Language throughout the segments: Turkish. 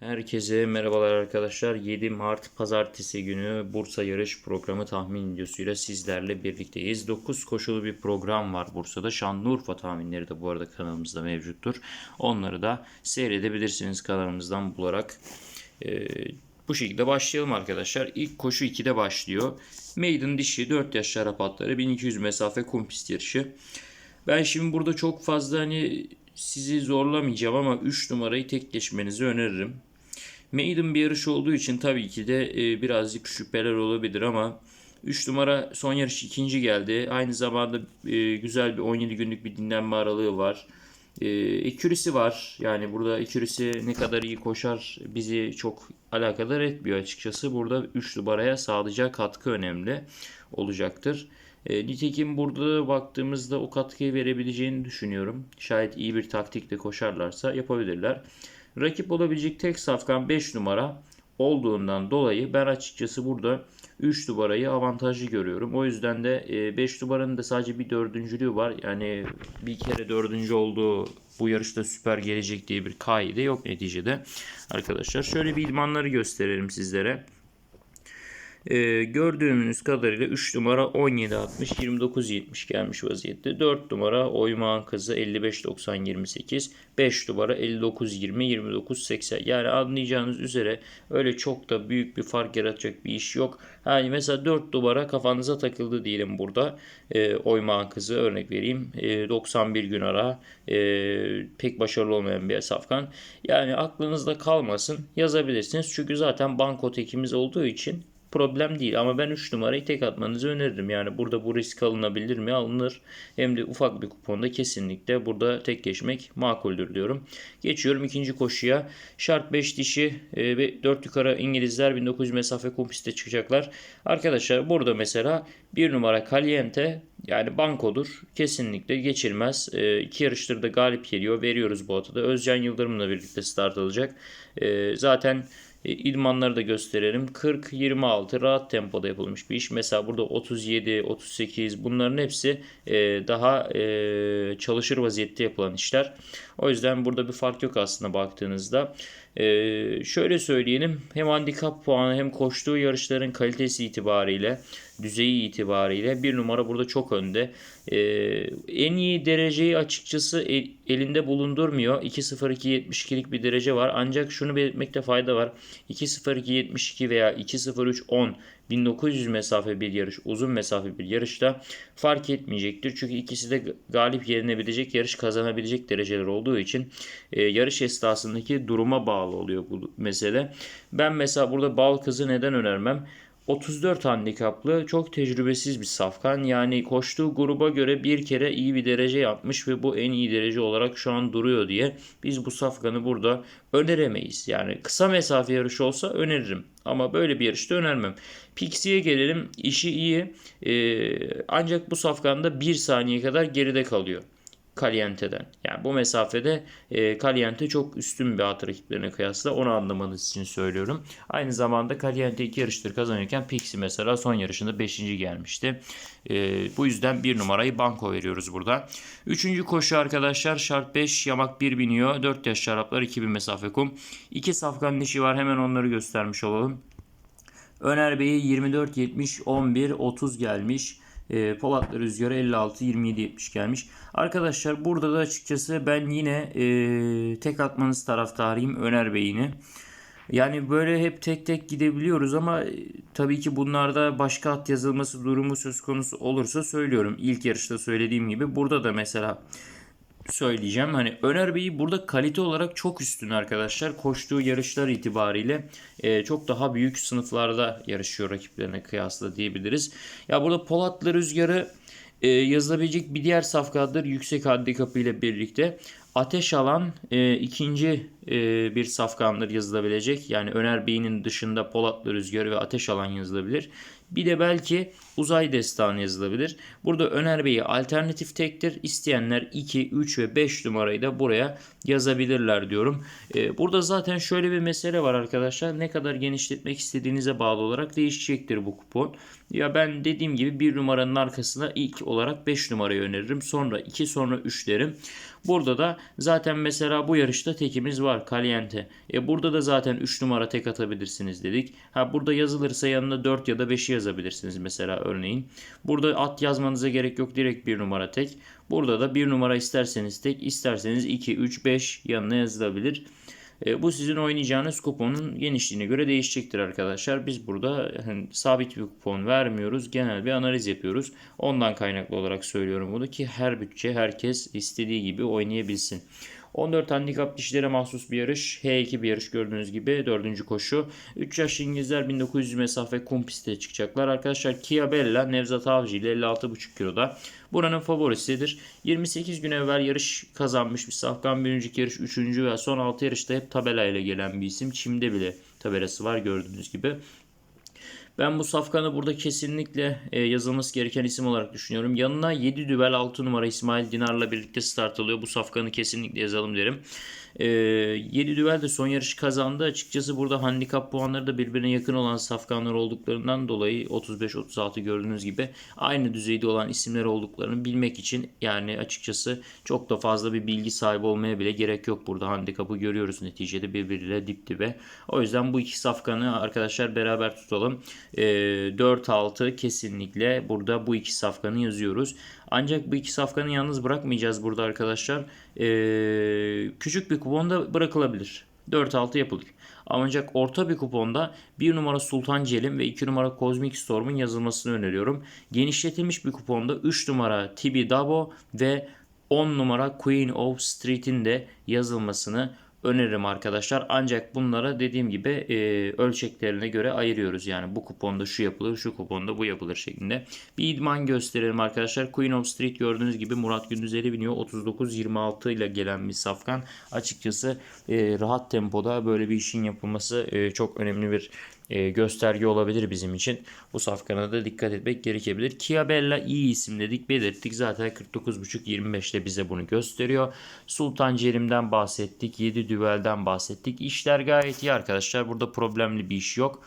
Herkese merhabalar arkadaşlar. 7 Mart Pazartesi günü Bursa yarış programı tahmin videosuyla sizlerle birlikteyiz. 9 koşulu bir program var Bursa'da. Şanlıurfa tahminleri de bu arada kanalımızda mevcuttur. Onları da seyredebilirsiniz kanalımızdan bularak. Ee, bu şekilde başlayalım arkadaşlar. İlk koşu 2'de başlıyor. Maiden dişi 4 yaş şarap atları 1200 mesafe kum yarışı. Ben şimdi burada çok fazla hani sizi zorlamayacağım ama 3 numarayı tek geçmenizi öneririm. Maiden bir yarış olduğu için tabii ki de e, birazcık şüpheler olabilir ama 3 numara son yarış ikinci geldi. Aynı zamanda e, güzel bir 17 günlük bir dinlenme aralığı var. E, ekürisi var. Yani burada ekürisi ne kadar iyi koşar bizi çok alakadar etmiyor açıkçası. Burada 3 numaraya sağlayacağı katkı önemli olacaktır. E, nitekim burada baktığımızda o katkıyı verebileceğini düşünüyorum. Şayet iyi bir taktikle koşarlarsa yapabilirler. Rakip olabilecek tek safkan 5 numara olduğundan dolayı ben açıkçası burada 3 numarayı avantajlı görüyorum. O yüzden de 5 numaranın da sadece bir dördüncülüğü var. Yani bir kere dördüncü olduğu bu yarışta süper gelecek diye bir kaide yok neticede. Arkadaşlar şöyle bir idmanları gösterelim sizlere. Ee, gördüğümüz kadarıyla 3 numara 17.60 29.70 gelmiş vaziyette. 4 numara Oymağın Kızı 55.90 5 numara 59.20 29.80 yani anlayacağınız üzere öyle çok da büyük bir fark yaratacak bir iş yok. Yani mesela 4 numara kafanıza takıldı diyelim burada. E, Oymağın Kızı örnek vereyim. E, 91 gün ara e, pek başarılı olmayan bir safkan. Yani aklınızda kalmasın yazabilirsiniz. Çünkü zaten banko tekimiz olduğu için problem değil. Ama ben 3 numarayı tek atmanızı öneririm. Yani burada bu risk alınabilir mi? Alınır. Hem de ufak bir kuponda kesinlikle burada tek geçmek makuldür diyorum. Geçiyorum ikinci koşuya. Şart 5 dişi e, ve 4 yukarı İngilizler 1900 mesafe kompiste çıkacaklar. Arkadaşlar burada mesela 1 numara Caliente yani bankodur. Kesinlikle geçilmez. E, iki yarıştır da galip geliyor. Veriyoruz bu atada. Özcan Yıldırım'la birlikte start alacak. E, zaten idmanları da gösterelim. 40-26 rahat tempoda yapılmış bir iş. Mesela burada 37, 38 bunların hepsi e, daha e, çalışır vaziyette yapılan işler. O yüzden burada bir fark yok aslında baktığınızda. Ee, şöyle söyleyelim hem handikap puanı hem koştuğu yarışların kalitesi itibariyle düzeyi itibariyle bir numara burada çok önde. Ee, en iyi dereceyi açıkçası el, elinde bulundurmuyor. 2.02.72'lik bir derece var. Ancak şunu belirtmekte fayda var. 2.02.72 veya 2.03.10 1900 mesafe bir yarış, uzun mesafe bir yarışta fark etmeyecektir. Çünkü ikisi de galip gelinebilecek, yarış kazanabilecek dereceler olduğu için e, yarış esnasındaki duruma bağlı oluyor bu mesele. Ben mesela burada bal kızı neden önermem? 34 handikaplı çok tecrübesiz bir safkan. Yani koştuğu gruba göre bir kere iyi bir derece yapmış ve bu en iyi derece olarak şu an duruyor diye biz bu safkanı burada öneremeyiz. Yani kısa mesafe yarışı olsa öneririm ama böyle bir yarışta önermem. Pixie'ye gelelim. İşi iyi ee, ancak bu safkanda 1 saniye kadar geride kalıyor. Caliente'den. Yani bu mesafede e, Caliente çok üstün bir at rakiplerine kıyasla onu anlamanız için söylüyorum. Aynı zamanda Caliente iki yarıştır kazanırken Pixie mesela son yarışında 5. gelmişti. E, bu yüzden bir numarayı banko veriyoruz burada. Üçüncü koşu arkadaşlar şart 5 yamak 1 biniyor. 4 yaş şaraplar 2000 mesafe kum. 2 safkan dişi var hemen onları göstermiş olalım. Öner Bey'i 24 70 11 30 gelmiş. E, Polatlı Rüzgarı 56 27 70 gelmiş. Arkadaşlar burada da açıkçası ben yine e, tek atmanız taraftarıyım Öner Bey'ini. Yani böyle hep tek tek gidebiliyoruz ama e, tabii ki bunlarda başka at yazılması durumu söz konusu olursa söylüyorum. İlk yarışta söylediğim gibi burada da mesela söyleyeceğim. Hani Öner Bey'i burada kalite olarak çok üstün arkadaşlar. Koştuğu yarışlar itibariyle e, çok daha büyük sınıflarda yarışıyor rakiplerine kıyasla diyebiliriz. Ya burada Polatlı Rüzgarı e, yazılabilecek bir diğer safkadır yüksek handikapı ile birlikte. Ateş alan e, ikinci bir safkandır yazılabilecek. Yani Öner Bey'in dışında Polatlı Rüzgarı ve Ateş alan yazılabilir. Bir de belki uzay destanı yazılabilir. Burada Öner Bey'i alternatif tektir. İsteyenler 2, 3 ve 5 numarayı da buraya yazabilirler diyorum. Ee, burada zaten şöyle bir mesele var arkadaşlar. Ne kadar genişletmek istediğinize bağlı olarak değişecektir bu kupon. Ya ben dediğim gibi bir numaranın arkasına ilk olarak 5 numarayı öneririm. Sonra 2 sonra 3 derim. Burada da zaten mesela bu yarışta tekimiz var Caliente. E burada da zaten 3 numara tek atabilirsiniz dedik. Ha burada yazılırsa yanına 4 ya da 5'i yazabilirsiniz mesela örneğin. Burada at yazmanıza gerek yok direkt 1 numara tek. Burada da 1 numara isterseniz tek isterseniz 2, 3, 5 yanına yazılabilir. E, bu sizin oynayacağınız kuponun genişliğine göre değişecektir arkadaşlar. Biz burada hani, sabit bir kupon vermiyoruz. Genel bir analiz yapıyoruz. Ondan kaynaklı olarak söylüyorum bunu ki her bütçe herkes istediği gibi oynayabilsin. 14 handikap dişlere mahsus bir yarış. H2 bir yarış gördüğünüz gibi 4. koşu. 3 yaşlı İngilizler 1900 mesafe kum pistte çıkacaklar. Arkadaşlar Kia Bella Nevzat Avcı ile 56,5 kiloda. Buranın favorisidir. 28 gün evvel yarış kazanmış bir safkan. Bir önceki yarış 3. ve son 6 yarışta hep tabela ile gelen bir isim. Çim'de bile tabelası var gördüğünüz gibi. Ben bu safkanı burada kesinlikle e, yazılması gereken isim olarak düşünüyorum. Yanına 7 düvel 6 numara İsmail Dinar'la birlikte start alıyor. Bu safkanı kesinlikle yazalım derim. E, 7 düvel de son yarışı kazandı. Açıkçası burada handikap puanları da birbirine yakın olan safkanlar olduklarından dolayı 35-36 gördüğünüz gibi aynı düzeyde olan isimler olduklarını bilmek için yani açıkçası çok da fazla bir bilgi sahibi olmaya bile gerek yok. Burada handikapı görüyoruz neticede birbiriyle dip dibe. O yüzden bu iki safkanı arkadaşlar beraber tutalım. E, 4-6 kesinlikle burada bu iki safkanı yazıyoruz. Ancak bu iki safkanı yalnız bırakmayacağız burada arkadaşlar. Ee, küçük bir kuponda bırakılabilir. 4-6 yapılır. Ancak orta bir kuponda 1 numara Sultan Celim ve 2 numara Cosmic Storm'un yazılmasını öneriyorum. Genişletilmiş bir kuponda 3 numara Tibi Dabo ve 10 numara Queen of Street'in de yazılmasını öneririm arkadaşlar. Ancak bunlara dediğim gibi e, ölçeklerine göre ayırıyoruz. Yani bu kuponda şu yapılır, şu kuponda bu yapılır şeklinde. Bir idman gösterelim arkadaşlar. Queen of Street gördüğünüz gibi Murat Gündüzeli biniyor. 39-26 ile gelen bir safkan. Açıkçası e, rahat tempoda böyle bir işin yapılması e, çok önemli bir e, gösterge olabilir bizim için. Bu safkana da dikkat etmek gerekebilir. Kia Bella iyi isim dedik belirttik. Zaten 49.5-25'te bize bunu gösteriyor. Sultan Cerim'den bahsettik. 7 düvelden bahsettik. İşler gayet iyi arkadaşlar. Burada problemli bir iş yok.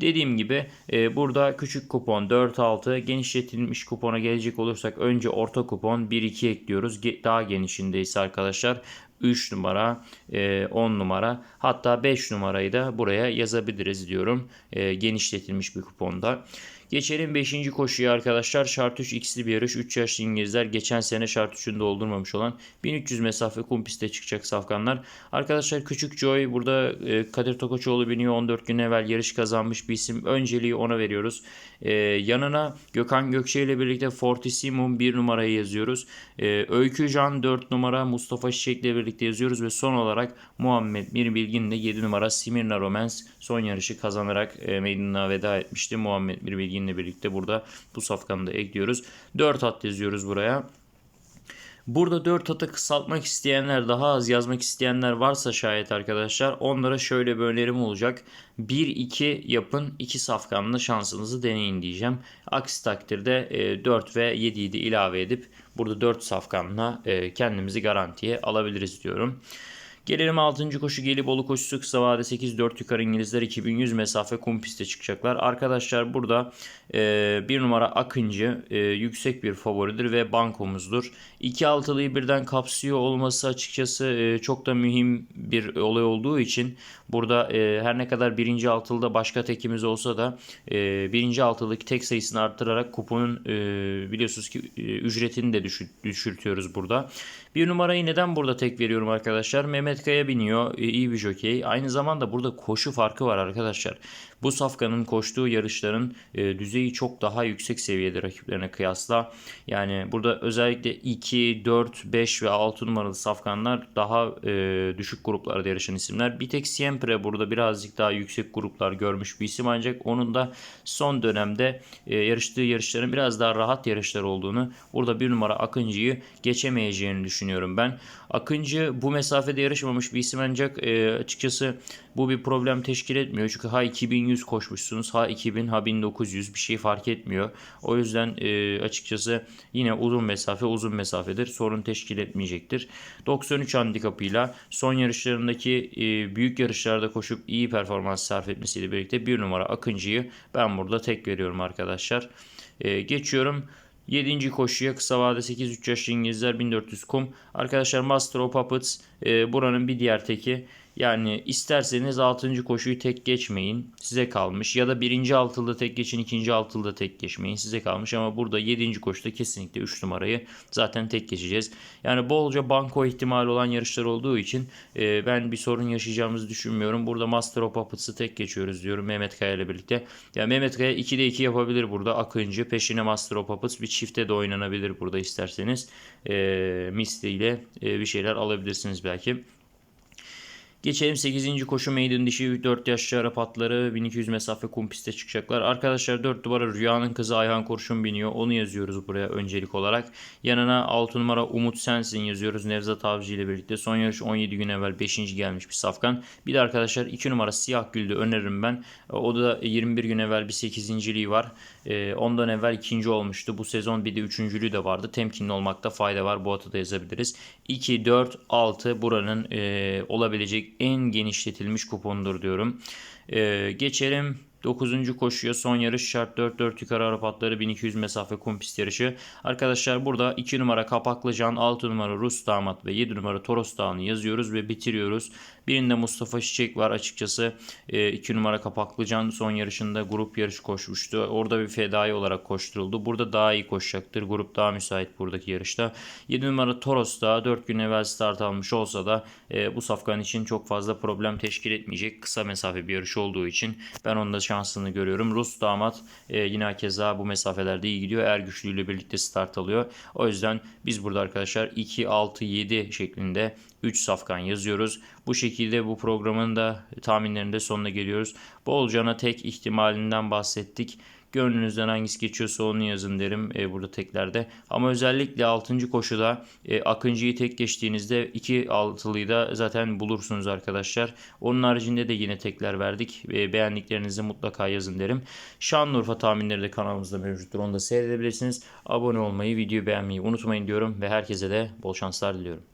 Dediğim gibi e, burada küçük kupon 4-6 genişletilmiş kupona gelecek olursak önce orta kupon 1-2 ekliyoruz. Daha genişindeyse arkadaşlar 3 numara, 10 e, numara hatta 5 numarayı da buraya yazabiliriz diyorum. E, genişletilmiş bir kuponda. Geçelim 5. koşuya arkadaşlar. Şart 3 x'li bir yarış. 3 yaşlı İngilizler geçen sene şart 3'ünü doldurmamış olan 1300 mesafe kum pistte çıkacak safkanlar. Arkadaşlar Küçük Joy burada e, Kadir Tokoçoğlu biniyor. 14 gün evvel yarış kazanmış bir isim. Önceliği ona veriyoruz. E, yanına Gökhan Gökçe ile birlikte Fortissimum 1 numarayı yazıyoruz. E, Öykü Can 4 numara Mustafa Çiçek ile birlikte yazıyoruz ve son olarak Muhammed Mir Bilgin de 7 numara Simirna Romance son yarışı kazanarak e, meydanına veda etmişti. Muhammed Mir Bilgin ile birlikte burada bu safkanı da ekliyoruz. 4 at yazıyoruz buraya. Burada 4 atı kısaltmak isteyenler, daha az yazmak isteyenler varsa şayet arkadaşlar onlara şöyle bir önerim olacak. 1-2 yapın, 2 safkanla şansınızı deneyin diyeceğim. Aksi takdirde 4 ve 7'yi de ilave edip burada 4 safkanla e, kendimizi garantiye alabiliriz diyorum. Gelelim 6. koşu Gelibolu koşusu kısa vade 8-4 yukarı İngilizler 2100 mesafe kum piste çıkacaklar. Arkadaşlar burada e, bir numara Akıncı e, yüksek bir favoridir ve bankomuzdur. 2 altılıyı birden kapsıyor olması açıkçası e, çok da mühim bir olay olduğu için burada e, her ne kadar birinci altılıda başka tekimiz olsa da e, birinci altılıdaki tek sayısını arttırarak kuponun e, biliyorsunuz ki e, ücretini de düşür, düşürtüyoruz burada. Bir numarayı neden burada tek veriyorum arkadaşlar? Mehmet Kaya biniyor. E, iyi bir jokey. Aynı zamanda burada koşu farkı var arkadaşlar. Bu safkanın koştuğu yarışların e, düzeyi çok daha yüksek seviyede rakiplerine kıyasla. Yani burada özellikle 2, 4, 5 ve 6 numaralı safkanlar daha e, düşük gruplarda yarışan isimler. Bir tek Siempre burada birazcık daha yüksek gruplar görmüş bir isim ancak onun da son dönemde e, yarıştığı yarışların biraz daha rahat yarışlar olduğunu burada bir numara Akıncı'yı geçemeyeceğini düşünüyorum ben. Akıncı bu mesafede yarış çalışmamış bir isim ancak e, açıkçası bu bir problem teşkil etmiyor. Çünkü ha 2100 koşmuşsunuz ha 2000 ha 1900 bir şey fark etmiyor. O yüzden e, açıkçası yine uzun mesafe uzun mesafedir. Sorun teşkil etmeyecektir. 93 handikapıyla son yarışlarındaki e, büyük yarışlarda koşup iyi performans sarf etmesiyle birlikte bir numara Akıncı'yı ben burada tek veriyorum arkadaşlar. E, geçiyorum. 7. koşuya kısa vade 8-3 yaşlı İngilizler 1400 kum. Arkadaşlar Master of Puppets e, buranın bir diğer teki. Yani isterseniz 6. koşuyu tek geçmeyin. Size kalmış. Ya da 1. altılda tek geçin, 2. altılda tek geçmeyin. Size kalmış ama burada 7. koşuda kesinlikle 3 numarayı zaten tek geçeceğiz. Yani bolca banko ihtimali olan yarışlar olduğu için e, ben bir sorun yaşayacağımızı düşünmüyorum. Burada Master of Puppets'ı tek geçiyoruz diyorum Mehmet Kaya ile birlikte. Yani Mehmet Kaya 2'de 2 yapabilir burada. Akıncı peşine Master of Puppets bir çifte de oynanabilir burada isterseniz. E, Misli ile e, bir şeyler alabilirsiniz belki. Geçelim 8. koşu maiden dişi 4 yaşlı Arap atları 1200 mesafe kum piste çıkacaklar. Arkadaşlar 4 numara Rüya'nın kızı Ayhan Kurşun biniyor. Onu yazıyoruz buraya öncelik olarak. Yanına 6 numara Umut Sensin yazıyoruz Nevzat Avcı ile birlikte. Son yarış 17 gün evvel 5. gelmiş bir safkan. Bir de arkadaşlar 2 numara Siyah Gül'de öneririm ben. O da 21 gün evvel bir 8.liği var. Ee, ondan evvel ikinci olmuştu. Bu sezon bir de üçüncülüğü de vardı. Temkinli olmakta fayda var. Bu adı da yazabiliriz. 2, 4, 6 buranın e, olabilecek en genişletilmiş kupondur diyorum. E, geçelim 9. koşuya son yarış şart 4-4 yukarı Arap atları 1200 mesafe kum pist yarışı. Arkadaşlar burada 2 numara Kapaklıcan, 6 numara Rus damat ve 7 numara Toros Dağı'nı yazıyoruz ve bitiriyoruz. Birinde Mustafa Çiçek var açıkçası 2 numara Kapaklıcan son yarışında grup yarış koşmuştu. Orada bir fedai olarak koşturuldu. Burada daha iyi koşacaktır. Grup daha müsait buradaki yarışta. 7 numara Toros da 4 gün evvel start almış olsa da e, bu safkan için çok fazla problem teşkil etmeyecek. Kısa mesafe bir yarış olduğu için ben onda şansını görüyorum. Rus damat e, yine keza bu mesafelerde iyi gidiyor. Er güçlüyle birlikte start alıyor. O yüzden biz burada arkadaşlar 2, 6, 7 şeklinde 3 safkan yazıyoruz. Bu şekilde bu programın da tahminlerinde sonuna geliyoruz. Bolcana tek ihtimalinden bahsettik. Gönlünüzden hangisi geçiyorsa onu yazın derim e, burada teklerde. Ama özellikle 6. koşuda e, Akıncı'yı tek geçtiğinizde 2 altılıyı da zaten bulursunuz arkadaşlar. Onun haricinde de yine tekler verdik. E, beğendiklerinizi mutlaka yazın derim. Şanlıurfa tahminleri de kanalımızda mevcuttur. Onu da seyredebilirsiniz. Abone olmayı, videoyu beğenmeyi unutmayın diyorum ve herkese de bol şanslar diliyorum.